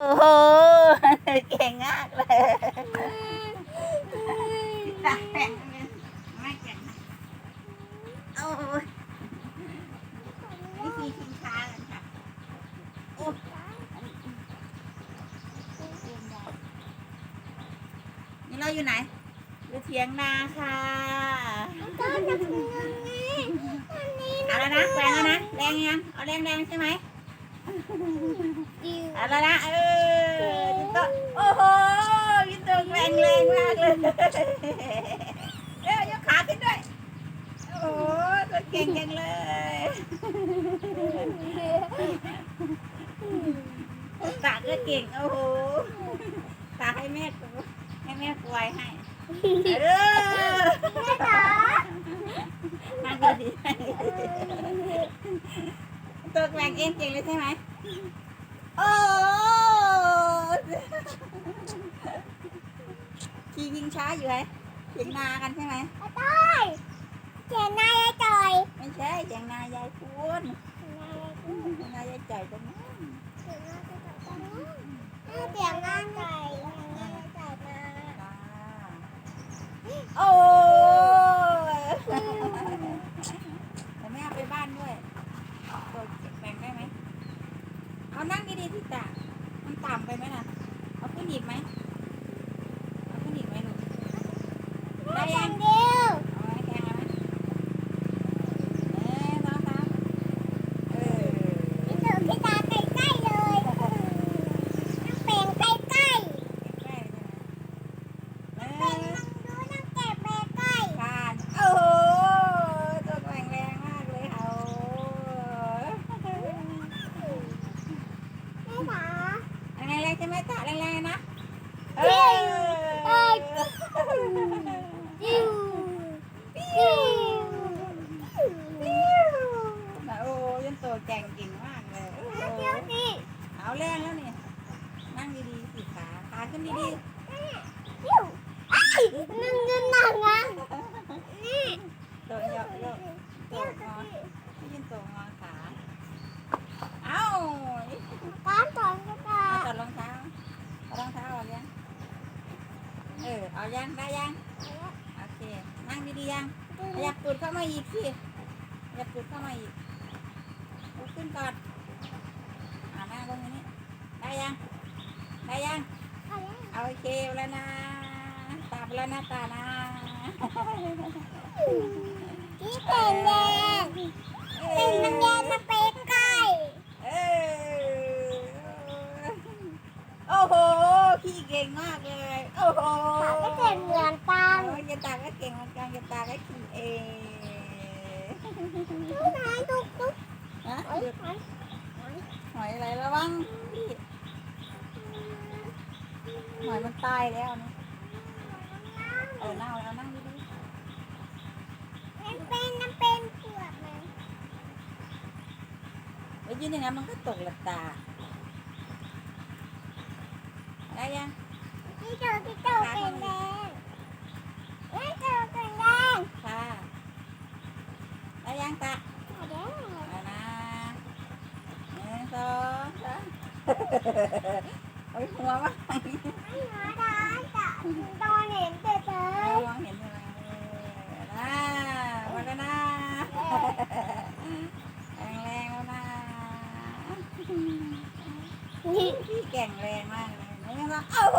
โอ้โหเก่งมากเลยโอ้ยวิธีชิงช้ากันค่ะโอ้นี่เราอยู่ไหนอยู่เถียงนาค่ะเอาแล้วนะแรงแล้วนะแรงยังเอาแรงแรงใช่ไหม อาแล้วนะเออยิโตโอ้โหยินโตแรงแรงมากเลยเอ้ยยกขาขึ้นด้วยโอ้โหตัวเก่งจังเลยตาก็เก่งโอ้โหตาให้แม่ตัวให้แม่ปวยให้เออนั่งดีๆนั่งดี ๆตัวแรงเองเก่งเลยใช่ไหมโอ้ขี่ยิงช้าอยู่ไหมเสียงนากันใช่ไหมเขียนนายจอยไม่ใช่เสียงนายายคุณเสียงนายายจ่อยตรงนั้นเขียนนายจอยเขียนนายจอยมาจ้าโอ้ยแต่ไม่เอาไปบ้านด้วยตัวแบ่งได้ไหมเอานั่งดีๆที่ตามันต่ำไปไหมล่ะ เอาขึ้นอีกไหมเอาขึ้นอีกไหมลูกได้ยัง เดียว เอาไว้แทงเอาไหมเอ๊ะน้องครับเออ พี่ตู่พี่ตาใกล้ๆเลยน้ำเป็นใกล้ๆ ใกล้ๆใช่ไหมเอ เป็น อ น้ำดูน้ำเก็บไปใกล้ ผ่านโอ้โหตัวแข็งแรงมากเลยเขา ไม่หรอ แรงๆใช่ไหมตาแรงๆนะเอ เอ้ย อ ปิ้วปิ้วปิ้ว โอ้ยันตัวแก่งเก่งมากเลยโอ้โห เดี๋ยวนี่ เอาแรงแล้วนี่นั่งดีๆสิ ขาขึ้นดีปิ้วไอ้นั่งนั่งนั่งอะนี่ๆตัวเยอะเยอะตัวงอยินตัวงอขาเอ้าการถอนกระดาเอาษถอดรองเท้าเอารองเท้าเอายังเออเอายังได้ยังโอเคนั่งดีๆยังขยับตูดเข้ามาอีกสิขยับตูดเข้ามาอีกขึ้นก่อนอ่านั่งลงอย่างนี้ได้ยังได้ยัง โอเคแล้วนะ ตาไปแล้วนะตานะที่เป็นแดงเอเป็นน้ำแดงมาไปใกล้เออโอ้โห พี่เก่งมากเลย โอ้โหขาก็เป็นเหมือนกันโอ้ยยายตาก็เก่งเหมือนกันยายตาก็ขี่เองทุกนายทุกทุกฮะเอ้ยเอ้ยหอยอะไรระวังพี่ หอยมันตายแล้วนี่เออเน่าแล้วนั่งดีมันเป็นน้ำเป็นเปลือกมันๆไปยืนอย่างนั้นมันก็ตกหลับตาได้ยังที่เจอที่เจอเป็นแดงที่เจอเป็นแดงค่ะได้ยังตาแดงเอานะหนึ่งสองสาม เอาหัวมาไม่หาได้จ้ะตองเห็นแต่เธอมองเห็นใช่ไหมเออนะมาแล้วนะแรงแรงแล้วนะพี่แก่งแรงมากเลยนี่ก็โอ้โห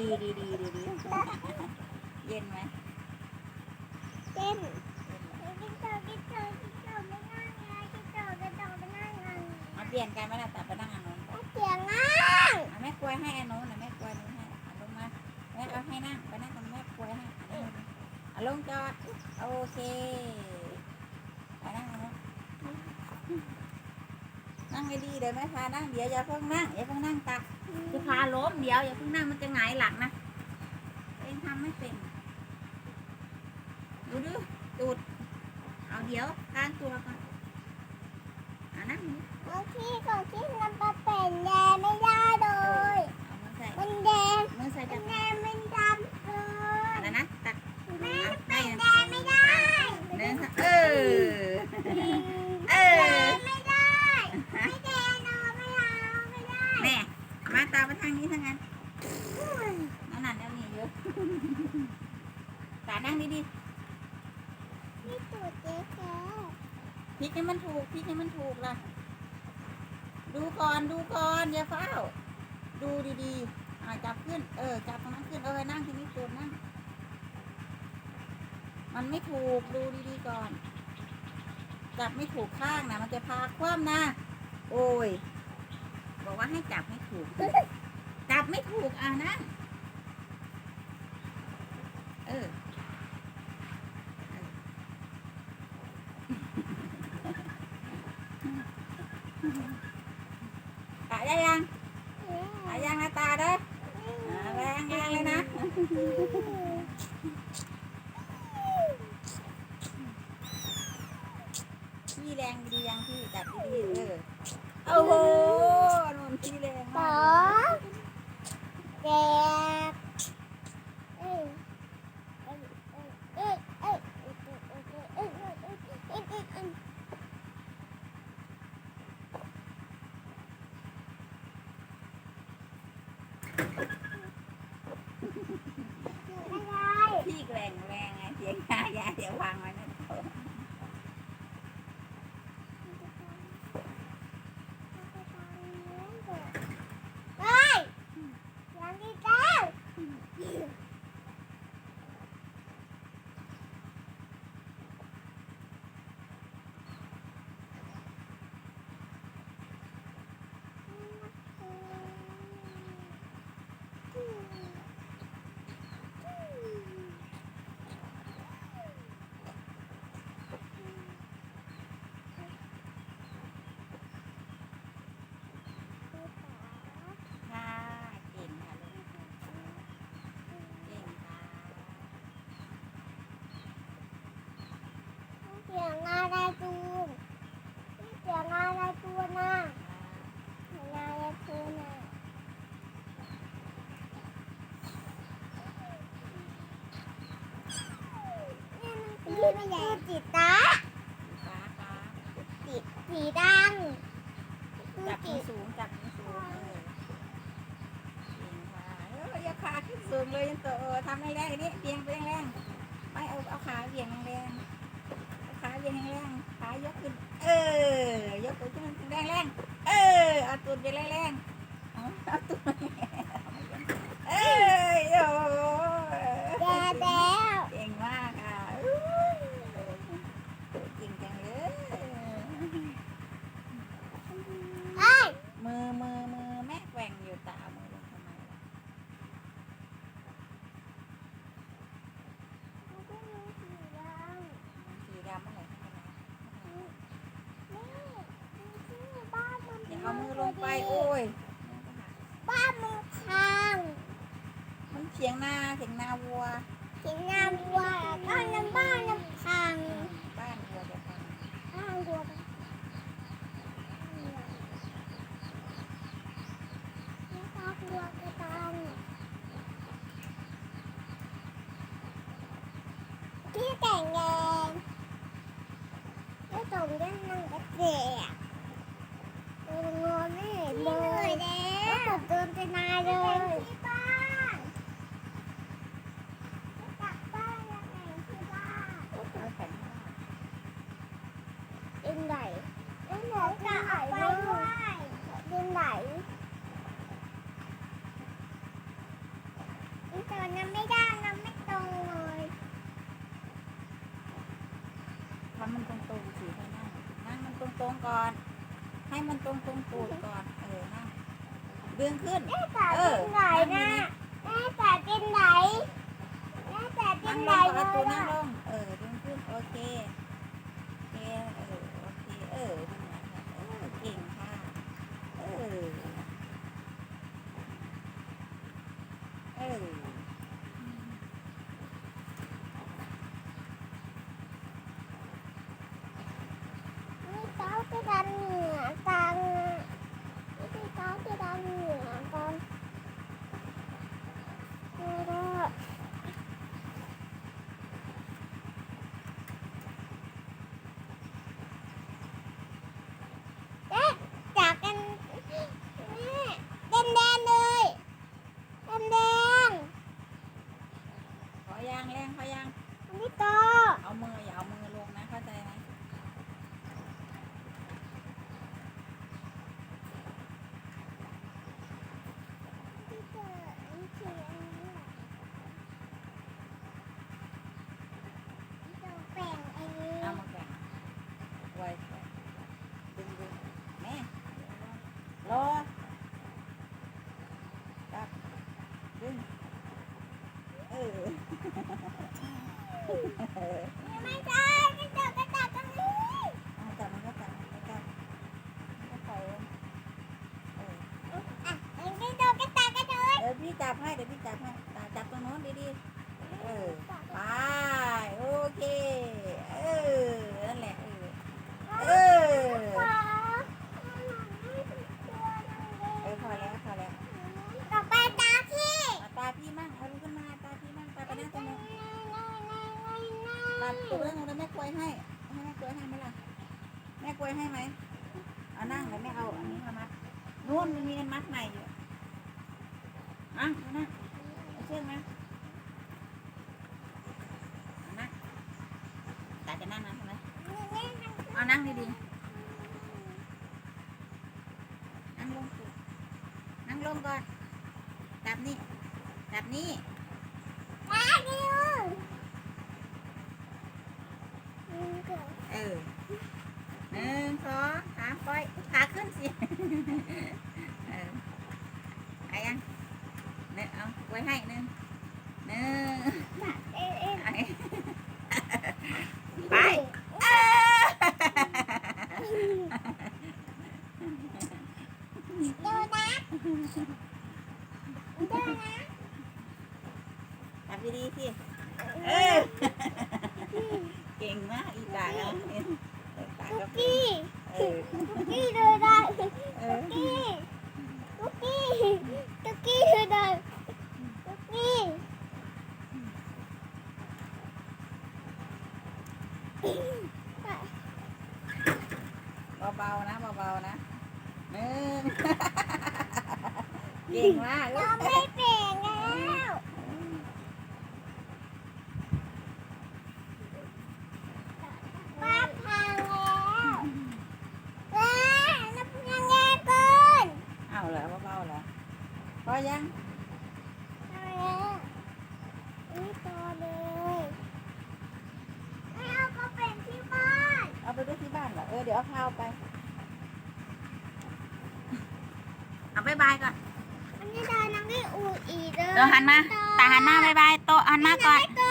ดีดีดีดีดีเย็นไหมเต้นเย็นกินโตกินโตกินโตไม่นั่งไงกินโตกินโตไม่นั่งไงมาเปลี่ยนกันไหมล่ะแต่ไปนั่งอันนู้นเสียงอะอะแม่กล้วยให้อันนู้นนะแม่กล้วยนู้นให้อะลงมาแม่เอาให้นั่งไปนั่งตรงแม่กล้วยให้อันนี้อะลงจอดโอเคไปนั่งนู้นนั่งให้ดีเดี๋ยวแม่พานั่งเดี๋ยวอย่าเพิ่งนั่งอย่าเพิ่งนั่งตัก จะพาล้มเดี๋ยวอย่าเพิ่งนั่งมันจะหงายหลังนะเองทำไม่เป็นดูดูตูดเอาเดี๋ยวกางตัวก่อนอะนั่งนี่บางทีก็คิดน้ำปลาเป็นแดงไม่ได้เลยเอามือใส่มันแดงมือใส่มัจันบ แดงมันดำเลย อะไรนะตัก แม่ เอา เป็ ให้ นแดงไม่ได้ เดินเออ เอ แด อ งไม่ได้ไม่แดงเนาะไม่เอาไม่ได้ แม่มาตามไปทางนี้ทั้งนั้นนั่นน่ะเดี๋ยวนี้เยอะตานั่งดีนี่ตูดเจ๊แกๆพลิกให้มันถูกพลิกให้มันถูกล่ะ ดูก่อนดูก่อนอย่าเฝ้า ดูดีๆอ่าจับขึ้น เออจับตรงนั้นขึ้นเออนั่งที่นี่ตูดนั่งมันไม่ถูกดูดีๆก่อน จับไม่ถูกข้างนะมันจะพาคว่ำนะ โอ้ย บอกว่าให้จับไม่ถูกจับ ไม่ถูกอะนะเออตาได้ยังตายังนะตาเด้ออ่าแรงแรงเลยนะพี่แรงดียังพี่จับดีๆเออโอ้โห นี่มันคือจิตตาฟ้าฟ้าจิตสีดังจับจิมือสูงจับมือสูงเออเก่งค่ะเอออย่าขาขึ้นสูงเลยยันโตเออทำแรงนี่เบี่ยงไปแรงๆไม่เอาเอาขาเบี่ยงแรงๆขาเบี่ยงแรงๆขายกขึ้น เออ ยกตัวขึ้นแรงๆเออเอาตูดไปแรงๆเอาตูดเอ้ยโอ้ แย่แล้ว เก่งมากค่ะอู้เก่งจังเลย เอ้ย มือมือมือแม่แกว่งอยู่ตามือลงทำไมล่ะสีดำอะไรข้างในอย่าเอามือลง ไปโอ้ย บ้านมึงพังมันเถียงนาเถียงนาวัวถึงงานวัวบ้านน้ำบ้านน้ำพัง บ้านวัวจะพัง บ้านวัวบ้านวัวกระตังพี่แต่งแดงไม่ตรงเล่นนั่งกระเจียเอองอไม่เห็นเลยแล้วก็เดินไปนานเลยที่บ้าน ยังไม่ได้ยังไม่ตรงเลย ทำมันตรงๆสิให้นั่งนั่งมันตรงๆ ก่อน ให้มันตรงตรงๆตูดก่อน เออนั่งดึงขึ้น แม่จ๋าเป็นไหนนะแม่จ๋าเป็นไหนแม่จ๋าเป็นั่นงไหลนงประตูเลนั่ยงลงเออดึงขึ้น โอเค โอเค เออ โอเค เออดึงมาค่ะเออ เก่งค่ะ เออ เออ นี่เต้าจะดันเหนือตังนี่เต้าจะดันเหนือตังไม่ได้เอ๊ะจากกันแม่แดงแดงๆเลยแดงแดง ขอยางแรงขอยาง ๆอันนี้โต เอามืออย่าเอามือลงนะ เข้าใจไหม ที่เจออันที่อันนี้แหละตัวแปลงอันนี้ เอามาแบ่งไว้ดึงดึงแม่รอจับดึงเออ ไม่ใช่ไม่เจอกระดาษตรงนี้ เอาจับมันก็จับมันก็จับมันก็ปล่อยลงเออ อะอันนี้โดนกระดาษกระโดด เดี๋ยวพี่จับให้เดี๋ยวพี่จับให้ตาจับตรงโน้นดีๆ เออ ไป โอเค เออ นั่นแหละ เออ เออ ขวา เออ พอแล้ว พอแล้ว ต่อไปตาพี่ เอาตาพี่มั่งเอาลูกขึ้นมา ตาพี่มั่งตาไปนั่งตรงนู้นตาตัวนั่งตรงนู้นแม่กล้วยให้ ให้แม่กล้วยให้ไหมล่ะ แม่กล้วยให้ไหมเอานั่งเดี๋ยแม่เอาอันนี้มามัดนู่นมันมีอันมัดใหม่อยู่อะเอานั่งเอาเชือกมาเอานั่งตาจะนั่งนะใช่ไหมเอานั่งดีๆนั่งลงสินั่งลงก่อนจับนี่จับนี่ตาว เออหนึ่งสองสามปล่อยขาขึ้นสิเออไอ้ยังเนี่ยเอาไว้ให้หนึ่งหนึ่งไอ้ไปเออดูนะดูนะจับดีๆสิเออ เก่งมากอีตาเนาะตาคุก็กกี้เออคุกกี้เดูได้เออคุกกี้คุกกี้คุกกี้เดูได้คุกกี้เบาๆนะเบาๆนะหนึ่งเก่งมากลูเรากไม่เปลี่ยนแล้วป้าพังแล้วว้าน้ำยังแย่เกิน เอาเหรอเบาๆเหรอพอยัง เอาแล้วนี่ตัวเลยไม่เอาก็เป็นที่บ้าน เอาไปด้วยที่บ้าน เหรอเออเดี๋ยวเอาข้าวไป เอาบายบายก่อนอันนี้ดานังได้อูอีเลยเดี๋ยวหันมาตาหันหน้าบายบายโตะหันมาก่อนก่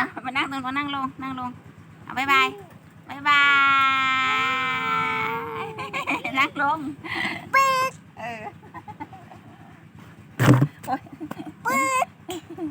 อนเอามานั่งตรงนั่งลงนั่งลงเอาบายบายบายบายนั่งลงปิดเออ